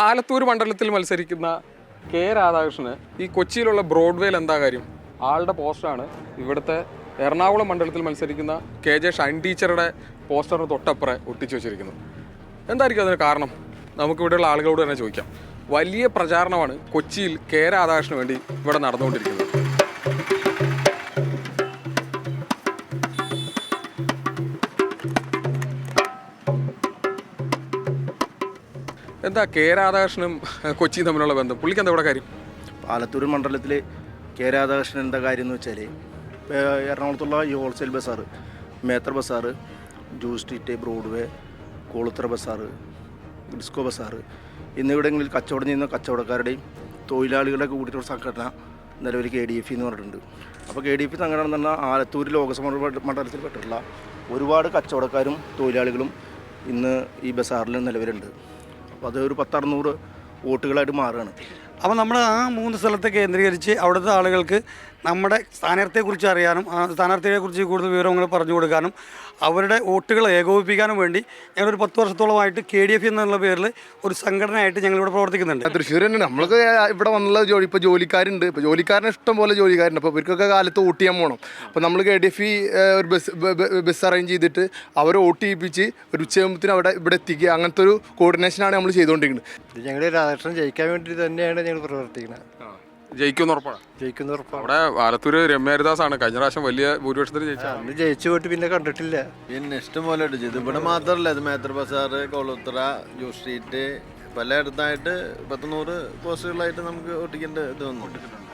ആലത്തൂർ മണ്ഡലത്തിൽ മത്സരിക്കുന്ന കെ രാധാകൃഷ്ണന് ഈ കൊച്ചിയിലുള്ള ബ്രോഡ്വേയിൽ എന്താ കാര്യം? ആളുടെ പോസ്റ്ററാണ് ഇവിടുത്തെ എറണാകുളം മണ്ഡലത്തിൽ മത്സരിക്കുന്ന കെ ജെ ഷൈൻ ടീച്ചറുടെ പോസ്റ്ററിന് തൊട്ടപ്പുറം ഒട്ടിച്ചു വെച്ചിരിക്കുന്നത് എന്തായിരിക്കും അതിന് കാരണം? നമുക്കിവിടെയുള്ള ആളുകളോട് തന്നെ ചോദിക്കാം. വലിയ പ്രചാരണമാണ് കൊച്ചിയിൽ കെ രാധാകൃഷ്ണന് വേണ്ടി ഇവിടെ നടന്നുകൊണ്ടിരിക്കുന്നത്. എന്താ കെ രാധാകൃഷ്ണനും കൊച്ചിയും തമ്മിലുള്ള ബന്ധം? പുള്ളിക്ക് എന്താ ഇവിടെ കാര്യം? പാലത്തൂർ മണ്ഡലത്തിൽ കെ രാധാകൃഷ്ണൻ എന്താ കാര്യം എന്ന് വെച്ചാൽ എറണാകുളത്തുള്ള ഈ ഹോൾസെയിൽ ബസാറ് മേത്ര ബസാറ് ജൂ സ്ട്രീറ്റ് ബ്രോഡ്വേ കോളുത്തറ ബസാറ് ഡിസ്കോ ബസാറ് എന്നിവിടങ്ങളിൽ കച്ചവടം ചെയ്യുന്ന കച്ചവടക്കാരുടെയും തൊഴിലാളികളുടെ കൂടിയിട്ടുള്ള സംഘടന നിലവിൽ കെ ഡി എഫ് എന്ന് പറഞ്ഞിട്ടുണ്ട്. അപ്പോൾ കെ ഡി എഫ് സംഘടന എന്ന് പറഞ്ഞാൽ ആലത്തൂർ ലോകസഭ മണ്ഡലത്തിൽ പെട്ടിട്ടുള്ള ഒരുപാട് കച്ചവടക്കാരും തൊഴിലാളികളും ഇന്ന് ഈ ബസാറിൽ നിലവിലുണ്ട്. അപ്പോൾ അത് ഒരു പത്തറുന്നൂറ് വോട്ടുകളായിട്ട് മാറുകയാണ്. അപ്പോൾ നമ്മൾ ആ മൂന്ന് സ്ഥലത്തെ കേന്ദ്രീകരിച്ച് അവിടുത്തെ ആളുകൾക്ക് നമ്മുടെ സ്ഥാനാർത്ഥിയെക്കുറിച്ച് അറിയാനും ആ സ്ഥാനാർത്ഥിയെക്കുറിച്ച് കൂടുതൽ വിവരങ്ങൾ പറഞ്ഞു കൊടുക്കാനും അവരുടെ വോട്ടുകൾ ഏകോപിപ്പിക്കാനും വേണ്ടി ഞങ്ങളൊരു പത്ത് വർഷത്തോളമായിട്ട് കെ ഡി എഫ് എന്നുള്ള പേരിൽ ഒരു സംഘടനയായിട്ട് ഞങ്ങളിവിടെ പ്രവർത്തിക്കുന്നുണ്ട്. തൃശ്ശൂർ തന്നെ നമ്മൾക്ക് ഇവിടെ വന്നുള്ള ജോലി ഇപ്പോൾ ജോലിക്കാരുണ്ട്. ഇപ്പോൾ ജോലിക്കാരന് ഇഷ്ടം പോലെ ജോലിക്കാരുണ്ട്. അപ്പോൾ ഇവർക്കൊക്കെ കാലത്ത് വോട്ട് ചെയ്യാൻ പോകണം അപ്പോൾ നമ്മൾ കെ ഡി എഫ് ഒരു ബസ് ബസ് അറേഞ്ച് ചെയ്തിട്ട് അവരെ വോട്ട് ചെയ്യിപ്പിച്ച് ഒരു ഉച്ചയാകുമ്പത്തിന് അവിടെ ഇവിടെ എത്തിക്കുക. അങ്ങനത്തെ ഒരു കോർഡിനേഷനാണ് നമ്മൾ ചെയ്തുകൊണ്ടിരിക്കുന്നത് ഞങ്ങളുടെ ഞങ്ങൾ രാധാകൃഷ്ണൻ ജയിക്കാൻ വേണ്ടി തന്നെയാണ് ഞങ്ങൾ പ്രവർത്തിക്കുന്നത് ജയിക്കുമെന്ന് ഉറപ്പാണ്. ജയിക്കുന്ന ഉറപ്പാണ്. അവിടെ ആലത്തൂർ രമ്യഹരിദാസ് ആണ് കഴിഞ്ഞ പ്രാവശ്യം വലിയ ഭൂരിപക്ഷത്തിൽ ജയിച്ച അന്ന് ജയിച്ചു പോയിട്ട് പിന്നെ കണ്ടിട്ടില്ല. പിന്നെ ഇഷ്ടംപോലെ ഉണ്ട്. ഇത് ഇവിടെ മാത്രമല്ല ഇത് മേത്ര ബസാർ കൊളുത്തറ ജൂ സ്ട്രീറ്റ് പലയിടത്തായിട്ട് പത്ത് നൂറ് പോസ്റ്റുകളായിട്ട് നമുക്ക് ഒട്ടിക്കേണ്ട ഇത് വന്നു.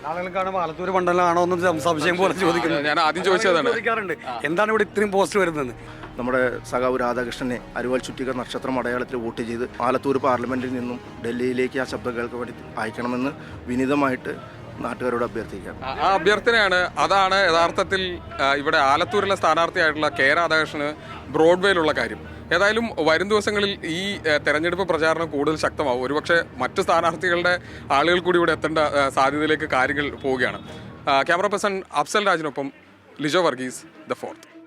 ആളുകൾക്കാണ് പാലത്തൂർ മണ്ഡലമാണോ എന്ന് സംശയം പോലെ ചോദിക്കുന്നത് ഞാൻ ആദ്യം ചോദിച്ചതാണ്. ചോദിക്കാറുണ്ട്. എന്താണ് ഇവിടെ ഇത്രയും പോസ്റ്റ് വരുന്നത് നമ്മുടെ സഖാവ് രാധാകൃഷ്ണനെ അരുവൽ ചുറ്റിക നക്ഷത്രം അടയാളത്തിൽ വോട്ട് ചെയ്ത് ആലത്തൂർ പാർലമെന്റിൽ നിന്നും ഡൽഹിയിലേക്ക് ആ ശബ്ദം കേൾക്കാൻ വേണ്ടി അയക്കണമെന്ന് വിനീതമായിട്ട് നാട്ടുകാരോട് അഭ്യർത്ഥിക്കാം. ആ അഭ്യർത്ഥനയാണ്. അതാണ് യഥാർത്ഥത്തിൽ ഇവിടെ ആലത്തൂരിലെ സ്ഥാനാർത്ഥിയായിട്ടുള്ള കെ രാധാകൃഷ്ണന് ബ്രോഡ്വേയിലുള്ള കാര്യം. ഏതായാലും വരും ദിവസങ്ങളിൽ ഈ തെരഞ്ഞെടുപ്പ് പ്രചാരണം കൂടുതൽ ശക്തമാവും. ഒരുപക്ഷെ മറ്റ് സ്ഥാനാർത്ഥികളുടെ ആളുകൾ കൂടി ഇവിടെ എത്തേണ്ട സാധ്യതയിലേക്ക് കാര്യങ്ങൾ പോവുകയാണ്. ക്യാമറ പേഴ്സൺ അഫ്സൽ രാജിനൊപ്പം ലിജോ വർഗീസ് ദ ഫോർത്ത്.